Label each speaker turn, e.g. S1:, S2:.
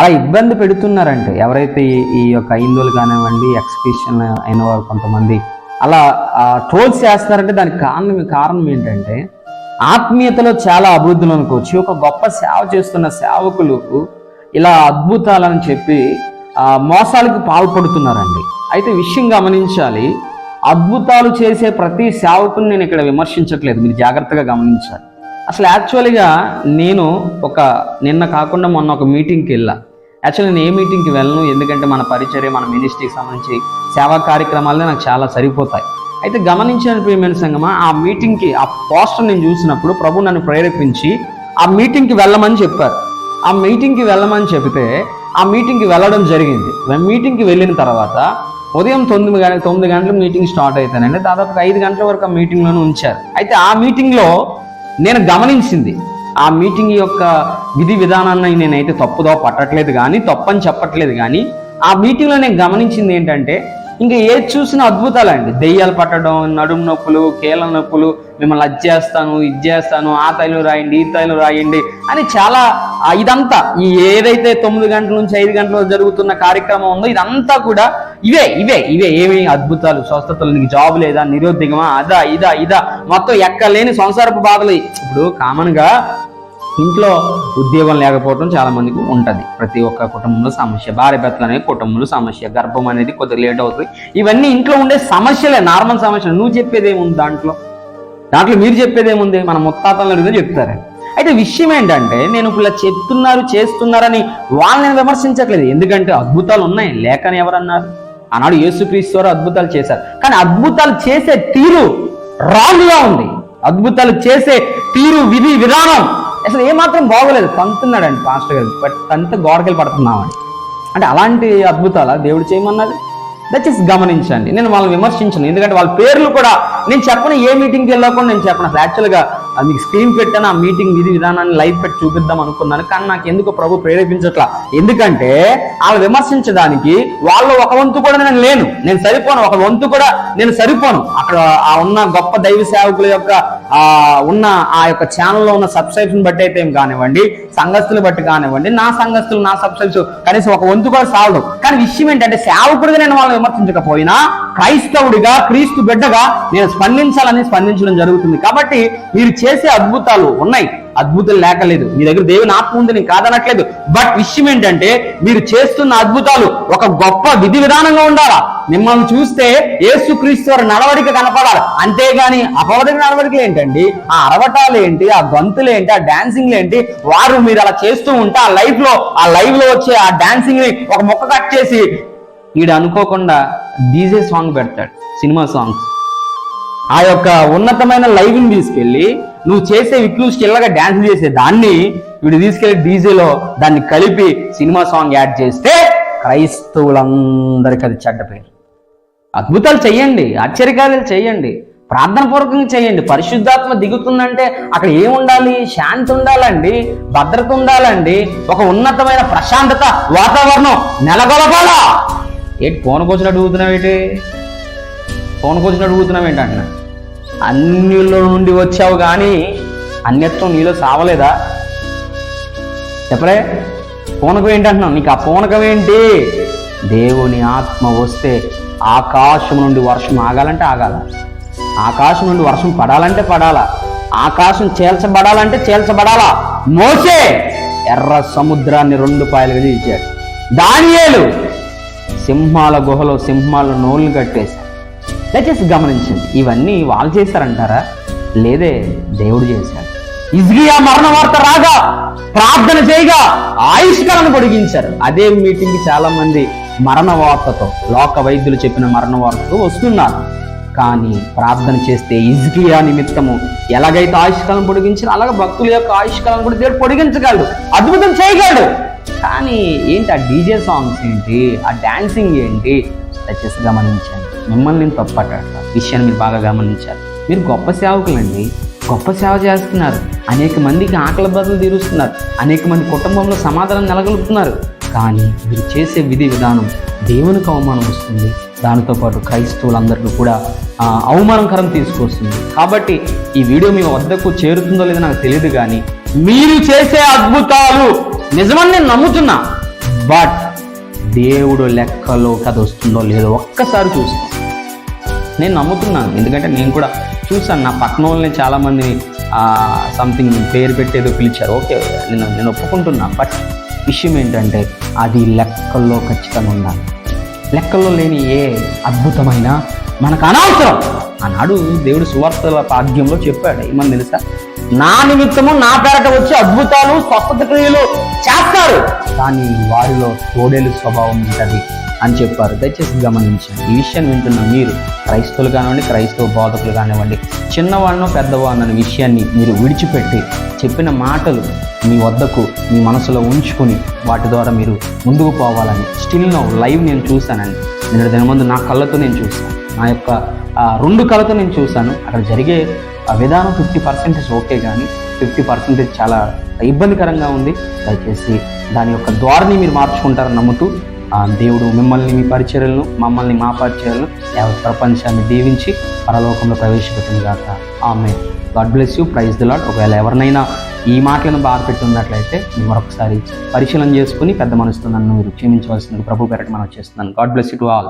S1: అలా ఇబ్బంది పెడుతున్నారంటే ఎవరైతే ఈ- యొక్క హిందువులు కానివ్వండి ఎక్స్క్రిషన్ అయిన వారు కొంతమంది అలా ట్రోల్స్ చేస్తున్నారంటే దానికి కారణం కారణం ఏంటంటే ఆత్మీయతలో చాలా అభివృద్ధులు అనుకోవచ్చు. ఒక గొప్ప సేవ చేస్తున్న సేవకులు ఇలా అద్భుతాలని చెప్పి మోసాలకు పాల్పడుతున్నారండి. అయితే విషయం గమనించాలి. అద్భుతాలు చేసే ప్రతి సేవకుని నేను ఇక్కడ విమర్శించట్లేదు. మీరు జాగ్రత్తగా గమనించాలి. అసలు యాక్చువల్గా నేను ఒక నిన్న కాకుండా మొన్న ఒక మీటింగ్కి వెళ్ళా. యాక్చువల్లీ నేను ఏ మీటింగ్కి వెళ్ళను ఎందుకంటే మన పరిచర్య మన మినిస్ట్రీకి సంబంధించి సేవా కార్యక్రమాలనే నాకు చాలా సరిపోతాయి. అయితే గమనించిన ప్రియమైన సంగమా ఆ మీటింగ్కి ఆ పోస్టర్ నేను చూసినప్పుడు ప్రభు నన్ను ప్రేరేపించి ఆ మీటింగ్కి వెళ్ళమని చెప్పారు. ఆ మీటింగ్కి వెళ్ళమని చెబితే ఆ మీటింగ్కి వెళ్ళడం జరిగింది. మీటింగ్కి వెళ్ళిన తర్వాత ఉదయం తొమ్మిది గంటల తొమ్మిది గంటల మీటింగ్ స్టార్ట్ అవుతానండి దాదాపు ఐదు గంటల వరకు ఆ మీటింగ్లోనే ఉంచారు. అయితే ఆ మీటింగ్లో నేను గమనించింది ఆ మీటింగ్ యొక్క విధి విధానాన్ని నేనైతే తప్పుదో పట్టట్లేదు కానీ తప్పని చెప్పట్లేదు కానీ ఆ మీటింగ్లో నేను గమనించింది ఏంటంటే ఇంకా ఏది చూసినా అద్భుతాలండి. దెయ్యాలు పట్టడం నడుము నొప్పులు కీళ్ళ నొప్పులు మిమ్మల్ని అది చేస్తాను ఇది చేస్తాను ఆ తైలు రాయండి ఈ తైలు రాయండి అని చాలా ఇదంతా ఈ ఏదైతే తొమ్మిది గంటల నుంచి ఐదు గంటల జరుగుతున్న కార్యక్రమం ఉందో ఇదంతా కూడా ఇవే ఇవే ఇవే ఏమి అద్భుతాలు స్వస్థతలు నీకు జాబ్ లేదా నిరుద్యోగమా అదా ఇదా ఇదా మొత్తం ఎక్కలేని సంసారపు బాధలు. ఇప్పుడు కామన్గా ఇంట్లో ఉద్యోగం లేకపోవడం చాలా మందికి ఉంటుంది. ప్రతి ఒక్క కుటుంబంలో సమస్య భార్య భర్తలు అనేది కుటుంబంలో సమస్య గర్భం అనేది కొద్దిగా లేట్ అవుతుంది. ఇవన్నీ ఇంట్లో ఉండే సమస్యలే నార్మల్ సమస్యలు. నువ్వు చెప్పేది ఏముంది దాంట్లో? దాంట్లో మీరు చెప్పేది ఏముంది మన ముత్తాతలు అడిగితే చెప్తారు. అయితే విషయం ఏంటంటే నేను ఇప్పుడు చెప్తున్నారు చేస్తున్నారని వాళ్ళని నేను విమర్శించట్లేదు. ఎందుకంటే అద్భుతాలు ఉన్నాయి. లేకని ఎవరన్నారు? ఆనాడు యేసుక్రీస్తు వారు అద్భుతాలు చేశారు. కానీ అద్భుతాలు చేసే తీరు రాంగ్గా ఉంది. అద్భుతాలు చేసే తీరు విధి విధానం అసలు ఏమాత్రం బాగోలేదు. తంతున్నాడండి పాస్టర్ గారు. బట్ తంత గోడకెళ్ళి పడుతున్నామని అంటే అలాంటి అద్భుతాల దేవుడు చేయమన్నది? దయచేసి గమనించండి. నేను వాళ్ళని విమర్శించను. ఎందుకంటే వాళ్ళ పేర్లు కూడా నేను చెప్పను ఏ మీటింగ్కి వెళ్ళకుండా నేను చెప్పను. అసలు యాక్చువల్గా అది మీకు స్క్రీన్ పెట్టాను ఆ మీటింగ్ విధి విధానాన్ని లైవ్ పెట్టి చూపిద్దాం అనుకున్నాను. కానీ నాకు ఎందుకు ప్రభు ప్రేరేపించట్లా? ఎందుకంటే వాళ్ళు విమర్శించడానికి వాళ్ళు ఒక వంతు కూడా నేను లేను. నేను సరిపోను. ఒక వంతు కూడా నేను సరిపోను. అక్కడ ఆ ఉన్న గొప్ప దైవ సేవకుల యొక్క ఆ ఉన్న ఆ యొక్క ఛానల్లో ఉన్న సబ్స్క్రైబ్స్ని బట్టి అయితే ఏం కానివ్వండి సంఘస్థులు బట్టి కానివ్వండి నా సంఘస్థులు నా సబ్స్క్రైబ్స్ కనీసం ఒక వంతు కూడా సాగదు కానీ విషయం ఏంటంటే సేవకుడిగా నేను వాళ్ళని విమర్శించకపోయినా క్రైస్తవుడిగా క్రీస్తు బిడ్డగా నేను స్పందించాలని స్పందించడం జరుగుతుంది. కాబట్టి మీరు చేసే అద్భుతాలు ఉన్నాయి. అద్భుతాలు లేకలేదు. మీ దగ్గర దేవుని ఆత్మ ఉంది నేను కాదనట్లేదు. బట్ విషయం ఏంటంటే మీరు చేస్తున్న అద్భుతాలు ఒక గొప్ప విధి విధానంగా ఉండాలా? మిమ్మల్ని చూస్తే ఏసుక్రీస్తు వారి నడవడిక కనపడాలి. అంతేగాని అపవదిక నడవడికలు ఏంటండి? ఆ అరవటాలు ఏంటి? ఆ గొంతులు ఏంటి? ఆ డాన్సింగ్లు ఏంటి? వారు మీరు అలా చేస్తూ ఉంటే ఆ లైఫ్లో ఆ లైవ్లో వచ్చే ఆ డాన్సింగ్ని ఒక మొక్క కట్ చేసి వీడు అనుకోకుండా డీజే సాంగ్ పెడతాడు. Cinema songs. ఆ యొక్క ఉన్నతమైన లైవ్ని తీసుకెళ్ళి నువ్వు చేసే ఇట్లు స్కిల్లగా డ్యాన్స్ చేసే దాన్ని వీడు తీసుకెళ్ళి డీజేలో దాన్ని కలిపి సినిమా సాంగ్ యాడ్ చేస్తే క్రైస్తవులందరికీ అది చెడ్డ పేరు. అద్భుతాలు చెయ్యండి ఆశ్చర్యకార్యాలు చేయండి ప్రార్థన పూర్వకంగా చేయండి పరిశుద్ధాత్మ దిగుతుందంటే అక్కడ ఏముండాలి? శాంతి ఉండాలండి భద్రత ఉండాలండి ఒక ఉన్నతమైన ప్రశాంతత వాతావరణం నెలకొలపాలా? ఏంటి ఫోన్ కూర్చుని అడుగుతున్నావు ఏంటి ఫోన్ కూర్చుని అడుగుతున్నావు ఏంటంటున్నా అన్నిలో నుండి వచ్చావు కానీ అన్యత్వం నీలో సావలేదా? చెప్పలే పూనకం ఏంటంటున్నావు? నీకు ఆ పూనకం ఏంటి? దేవుని ఆత్మ వస్తే ఆకాశం నుండి వర్షం ఆగాలంటే ఆగాల. ఆకాశం నుండి వర్షం పడాలంటే పడాలా. ఆకాశం చేల్చబడాలంటే చేల్చబడాలా. మోసే ఎర్ర సముద్రాన్ని రెండు పాయలుగా తీర్చాడు దానియేలు సింహాల గుహలో సింహాల నోళ్ళు కట్టేసి దయచేసి గమనించండి. ఇవన్నీ వాళ్ళు చేశారంటారా? లేదే దేవుడు చేశాడు. ఇజ్గియా మరణ వార్త రాగా ప్రార్థన చేయగా ఆయుష్కరణ పొడిగించారు. అదే మీటింగ్ చాలా మంది మరణ వార్తతో లోక వైద్యులు చెప్పిన మరణ వార్తతో వస్తున్నారు. కానీ ప్రార్థన చేస్తే ఇజ్గియా నిమిత్తము ఎలాగైతే ఆయుష్కాలం పొడిగించారు అలాగే భక్తుల యొక్క ఆయుష్కాలం కూడా దేవుడు పొడిగించగలడు అద్భుతం చేయగలడు. కానీ ఏంటి ఆ డీజే సాంగ్స్ ఏంటి ఆ డాన్సింగ్ ఏంటి? దయచేసి గమనించండి. మిమ్మల్ని నేను తప్పట్ట విషయాన్ని మీరు బాగా గమనించాలి. మీరు గొప్ప సేవకులండి. గొప్ప సేవ చేస్తున్నారు. అనేక మందికి ఆకలి బదులు తీరుస్తున్నారు. అనేక మంది కుటుంబంలో సమాధానం నెలగొలుపుతున్నారు కానీ మీరు చేసే విధి విధానం దేవునికి అవమానం వస్తుంది. దానితో పాటు క్రైస్తవులందరికీ కూడా అవమానకరం తీసుకొస్తుంది. కాబట్టి ఈ వీడియో మీ వద్దకు చేరుతుందో లేదో నాకు తెలియదు కానీ మీరు చేసే అద్భుతాలు నిజమని నేను నమ్ముతున్నా. బట్ దేవుడు లెక్కలో కథ వస్తుందో లేదో ఒక్కసారి చూసుకో. నేను నమ్ముతున్నాను. ఎందుకంటే నేను కూడా చూసాను నా పక్కన వాళ్ళని చాలామందిని సంథింగ్ పేరు పెట్టేదో పిలిచారు. ఓకే నేను నేను ఒప్పుకుంటున్నా. బట్ విషయం ఏంటంటే అది లెక్కల్లో ఖచ్చితంగా ఉండాలి. లెక్కల్లో లేని ఏ అద్భుతమైన మనకు అనవసరం. ఆనాడు దేవుడు సువార్తల పాద్యంలో చెప్పాడు. ఏమని తెలుసా? నా నిమిత్తము నా పేరట వచ్చి అద్భుతాలు స్వస్థత క్రియలు చేస్తారు. కానీ వారిలో తోడేలు స్వభావం ఉంటుంది. అని చెప్పారు. దయచేసి గమనించండి. ఈ విషయాన్ని వింటున్న మీరు క్రైస్తవులు కానివ్వండి క్రైస్తవ బోధకులు కానివ్వండి చిన్నవాళ్ళను పెద్దవాళ్ళు అన్న విషయాన్ని మీరు విడిచిపెట్టి చెప్పిన మాటలు మీ వద్దకు మీ మనసులో ఉంచుకొని వాటి ద్వారా మీరు ముందుకు పోవాలని స్టిల్ నో లైవ్ నేను చూశానండి. నేను దాని ముందు నా కళ్ళతో నేను చూశాను. నా యొక్క రెండు కళ్ళతో నేను చూశాను. అక్కడ జరిగే ఆ విధానం ఫిఫ్టీ పర్సెంటేజ్ ఓకే కానీ ఫిఫ్టీ పర్సెంటేజ్ చాలా ఇబ్బందికరంగా ఉంది. దయచేసి దాని యొక్క ద్వారని మీరు మార్చుకుంటారని నమ్ముతూ దేవుడు మిమ్మల్ని మీ పరిచర్యలను మమ్మల్ని మా పరిచర్యలను యావత్ ప్రపంచాన్ని దీవించి పరలోకంలో ప్రవేశపెట్టింది గాక. ఆమె God bless you. Praise the Lord ఒకవేళ ఎవరినైనా ఈ మాటలను బాధ పెట్టున్నట్లయితే మరొకసారి పరిశీలన చేసుకుని పెద్ద మనసుతో నన్ను మీరు క్షమించవలసిన ప్రభు పెరటి మనం చేస్తున్నాను. God bless you to all.